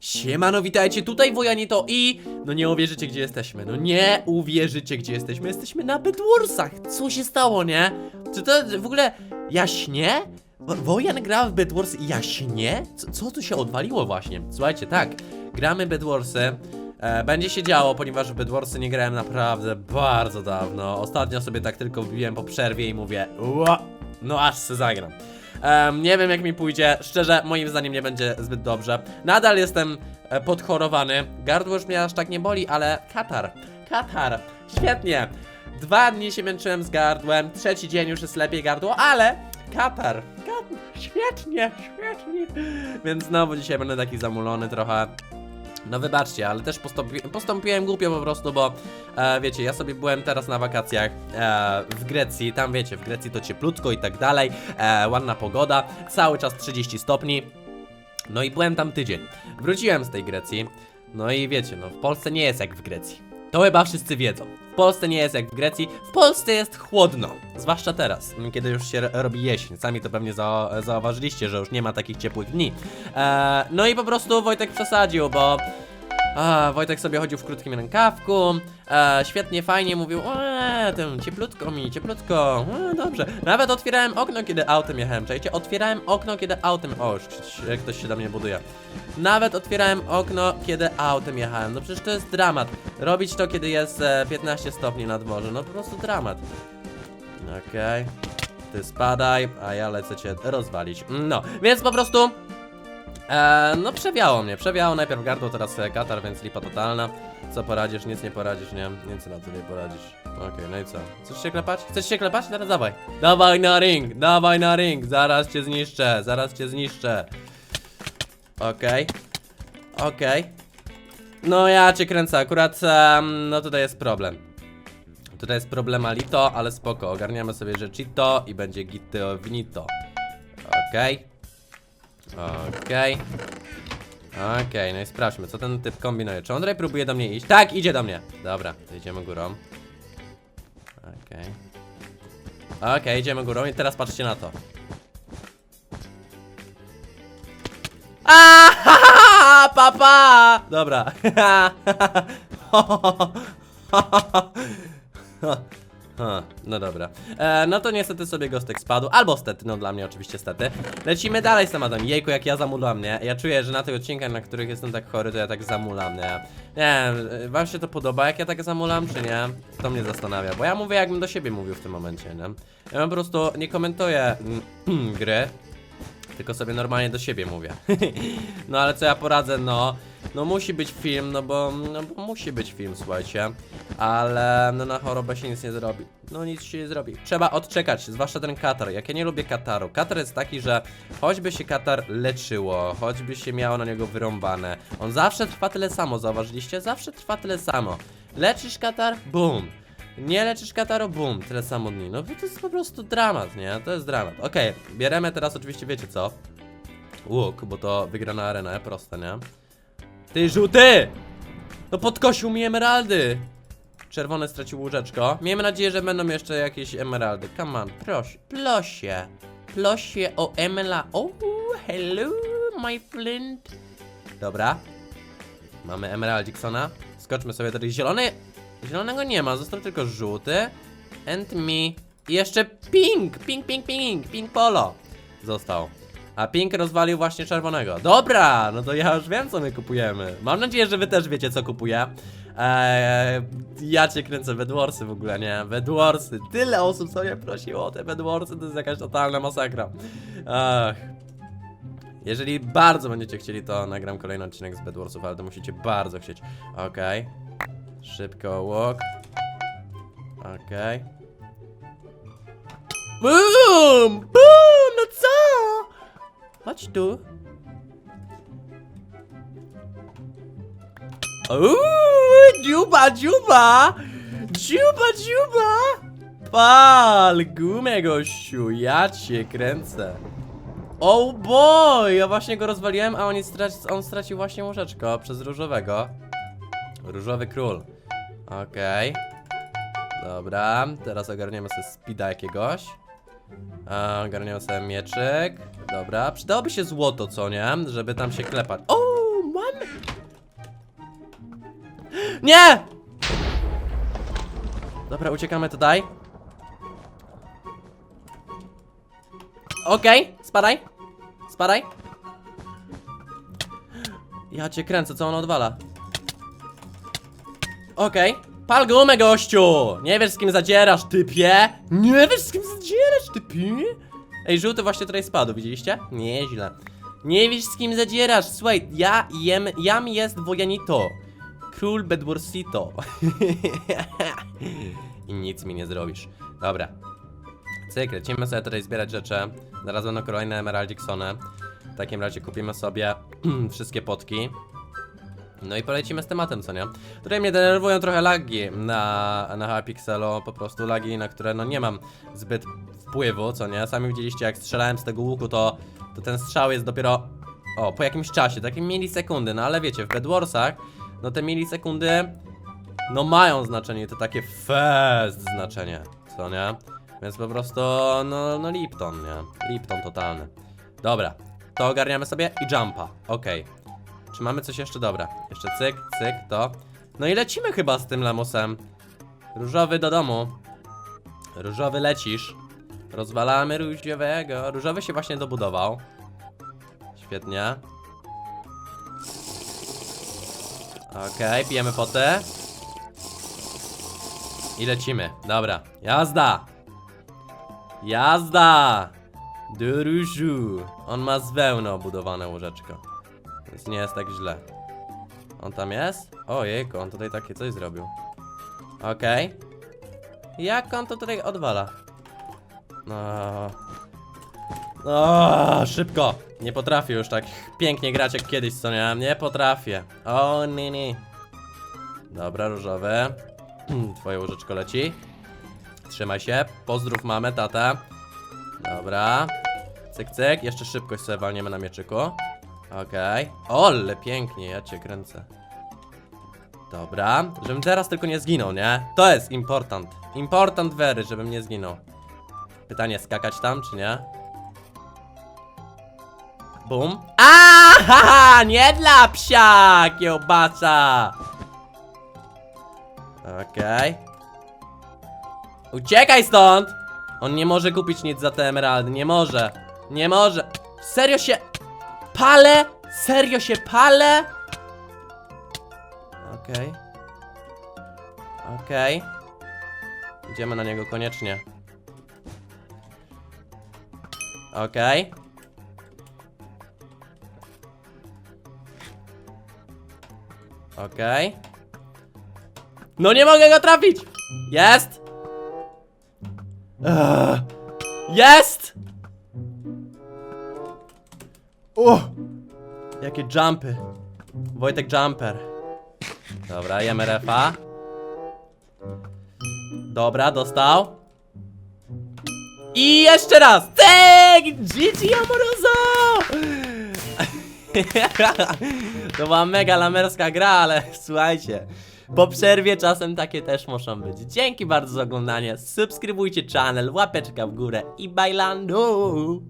Siemano, witajcie, tutaj Wojanito i... No nie uwierzycie, gdzie jesteśmy, no nie uwierzycie, gdzie jesteśmy, jesteśmy na Bedwarsach, co się stało, nie? Czy to w ogóle, ja śnię? Wo- Wojan gra w Bedwars i ja śnię? Co, co tu się odwaliło właśnie? Słuchajcie, tak, gramy Bedwarsy, e, będzie się działo, ponieważ w Bedwarsy nie grałem naprawdę bardzo dawno, ostatnio sobie tak tylko wbiłem po przerwie i mówię, no aż se zagram. Em, nie wiem jak mi pójdzie, szczerze moim zdaniem nie będzie zbyt dobrze. Nadal jestem e, podchorowany, gardło już mnie aż tak nie boli, ale katar, katar, świetnie. Dwa dni się męczyłem z gardłem, trzeci dzień już jest lepiej gardło, ale katar, katar, świetnie, świetnie. Więc znowu dzisiaj będę taki zamulony trochę. No wybaczcie, ale też postąpi postąpiłem głupio po prostu, bo e, wiecie, ja sobie byłem teraz na wakacjach e, w Grecji, tam wiecie, w Grecji to cieplutko i tak dalej, e, ładna pogoda, cały czas 30 stopni, no i byłem tam tydzień. Wróciłem z tej Grecji, no i wiecie, no w Polsce nie jest jak w Grecji. To chyba wszyscy wiedzą. W Polsce nie jest jak w Grecji, w Polsce jest chłodno. Zwłaszcza teraz, kiedy już się ro- robi jesień. Sami to pewnie za zauważyliście, że już nie ma takich ciepłych dni. E, no i po prostu Wojtek przesadził, bo Wojtek sobie chodził w krótkim rękawku, e, świetnie, fajnie mówił, eee, cieplutko mi, cieplutko, e, dobrze. Nawet otwierałem okno, kiedy autem jechałem, czajcie? Otwierałem okno, kiedy autem, o, ktoś- się do mnie buduje. Nawet otwierałem okno, kiedy autem jechałem, no przecież to jest dramat. Robić to, kiedy jest e, 15 stopni na dworze, no po prostu dramat. Okej. Ty spadaj, a ja lecę cię rozwalić. No, więc po prostu E, no przewiało mnie, przewiało najpierw gardło, teraz katar, więc lipa totalna. Co poradzisz? Nic nie poradzisz, nie? Nic na to nie poradzisz. Okej, no i co? Chcesz się klepać? Chcesz się klepać? Teraz dawaj. Dawaj na ring, dawaj na ring, zaraz cię zniszczę, zaraz cię zniszczę. Okej. Okej. No ja cię kręcę, akurat, em, no tutaj jest problem. Tutaj jest problemalito, ale spoko, ogarniamy sobie rzeczito i będzie gitto wnito. Okej. Okej. Okej, no i sprawdźmy, co ten typ kombinuje. Czy on tutaj próbuje do mnie iść? Tak, idzie do mnie. Dobra, idziemy górą. Okej. Okej, idziemy górą i teraz patrzcie na to. A, papa! Dobra. No dobra. E, no to niestety sobie gostek spadł, albo stety, no dla mnie oczywiście stety. Lecimy dalej z tematem. Jejku, jak ja zamulam, nie? Ja czuję, że na tych odcinkach, na których jestem tak chory, to ja tak zamulam, nie? Nie wiem, wam się to podoba, jak ja tak zamulam, czy nie? To mnie zastanawia, bo ja mówię, jakbym do siebie mówił w tym momencie, nie? Ja po prostu nie komentuję mm, gry, tylko sobie normalnie do siebie mówię. no ale co ja poradzę, no. No musi być film, no bo, no bo musi być film, słuchajcie. Ale no na chorobę się nic nie zrobi. No nic się nie zrobi. Trzeba odczekać, zwłaszcza ten katar. Jak ja nie lubię kataru. Katar jest taki, że choćby się katar leczyło, choćby się miało na niego wyrąbane, on zawsze trwa tyle samo, zauważyliście? Zawsze trwa tyle samo. Leczysz katar, bum. Nie leczysz kataru, bum, tyle samo dni. No to jest po prostu dramat, nie? To jest dramat. Okej, bieremy teraz oczywiście, wiecie co? Łuk, bo to wygrana arena, proste, nie? Ty, żółty! No podkosił mi emeraldy! Czerwony stracił łóżeczko. Miejmy nadzieję, że będą jeszcze jakieś emeraldy. Come on, proszę, plosie. Plosie o emela. Oh, hello, my friend. Dobra. Mamy emeraldiksona. Skoczmy sobie do tej. Zielonego nie ma, został tylko żółty. And me. I jeszcze pink, pink, pink, pink, pink polo. Został. A Pink rozwalił właśnie czerwonego. Dobra, no to ja już wiem, co my kupujemy. Mam nadzieję, że wy też wiecie, co kupuję. Eee, ja cię kręcę Bedwarsy w ogóle, nie? Bedwarsy. Tyle osób sobie prosiło o te Bedwarsy, to jest jakaś totalna masakra. Ach. Jeżeli bardzo będziecie chcieli, to nagram kolejny odcinek z Bedwarsów, ale to musicie bardzo chcieć. Okej. Szybko walk. Okej. Boom! Boom! Chodź tu. Uuu, dziuba, dziuba! Dziuba, dziuba! Pal, gumę gościu, ja cię kręcę. Oh boy, ja właśnie go rozwaliłem, a on, straci, on stracił właśnie łożeczko przez różowego. Różowy król. Okej. Dobra, teraz ogarniemy sobie speeda jakiegoś. A, ogarniamy sobie mieczyk. Dobra, przydałoby się złoto, co nie? Żeby tam się klepać. O, mam Nie! Dobra, uciekamy tutaj. Okej, spadaj. Spadaj. Ja cię kręcę, co on odwala. Okej. Pal gumę, gościu! Nie wiesz z kim zadzierasz, typie! Nie wiesz z kim zadzierasz, Ej, żółty właśnie tutaj spadł, widzieliście? Nieźle. Nie wiesz z kim zadzierasz, słuchaj, ja jem, jam jest Wojanito. Król Bedwarsito. I nic mi nie zrobisz. Dobra. Cyk, lecimy sobie tutaj zbierać rzeczy. Zaraz będą kolejne Emeraldiksony. W takim razie kupimy sobie wszystkie potki. No i polecimy z tematem, co nie? Tutaj mnie denerwują trochę lagi na, na Hypixelu, po prostu lagi, na które no nie mam zbyt wpływu, co nie? Sami widzieliście jak strzelałem z tego łuku, to, to ten strzał jest dopiero, o, po jakimś czasie, takie milisekundy, no ale wiecie, w Bedwarsach, no te milisekundy, no mają znaczenie, to takie fest znaczenie, co nie? Więc po prostu, no, no Lipton, nie? Lipton totalny. Dobra, to ogarniamy sobie i jumpa, okej. Czy mamy coś jeszcze? Dobra. Jeszcze cyk, cyk, to. No i lecimy chyba z tym lamusem. Różowy do domu. Różowy lecisz. Rozwalamy różowego. Różowy się właśnie dobudował. Świetnie. Okej, pijemy potę. I lecimy. Dobra, jazda. Jazda. Do różu. On ma z wełny obudowane łóżeczko. Więc nie jest tak źle. On tam jest? Ojejku, on tutaj takie coś zrobił. Okej. Jak on to tutaj odwala? No. O, szybko! Nie potrafię już tak pięknie grać jak kiedyś, co nie? Nie potrafię. O, nie. Dobra, różowy. Twoje łożeczko leci. Trzymaj się. Pozdrów mamę, tatę. Dobra. Cyk, cyk. Jeszcze szybkość sobie walniemy na mieczyku. Okej. Ole, pięknie, ja cię kręcę. Dobra, żebym teraz tylko nie zginął, nie? To jest important. Important very, żebym nie zginął. Pytanie, skakać tam, czy nie? Bum. Aha, nie dla psia, kiełbasa. Okej. Uciekaj stąd! On nie może kupić nic za te emeraldy, nie może. Nie może. Serio się... Palę? Serio się palę? Okej. Okej. Idziemy na niego koniecznie. Okej. Okej. No nie mogę go trafić! Jest! Jest! Uff! Jakie jumpy. Wojtek Jumper. Dobra, jemy refa. Dobra, dostał. I jeszcze raz! Cyk! GG Amoroso! To była mega lamerska gra, ale słuchajcie. Po przerwie czasem takie też muszą być. Dzięki bardzo za oglądanie. Subskrybujcie channel, łapeczka w górę i bailando!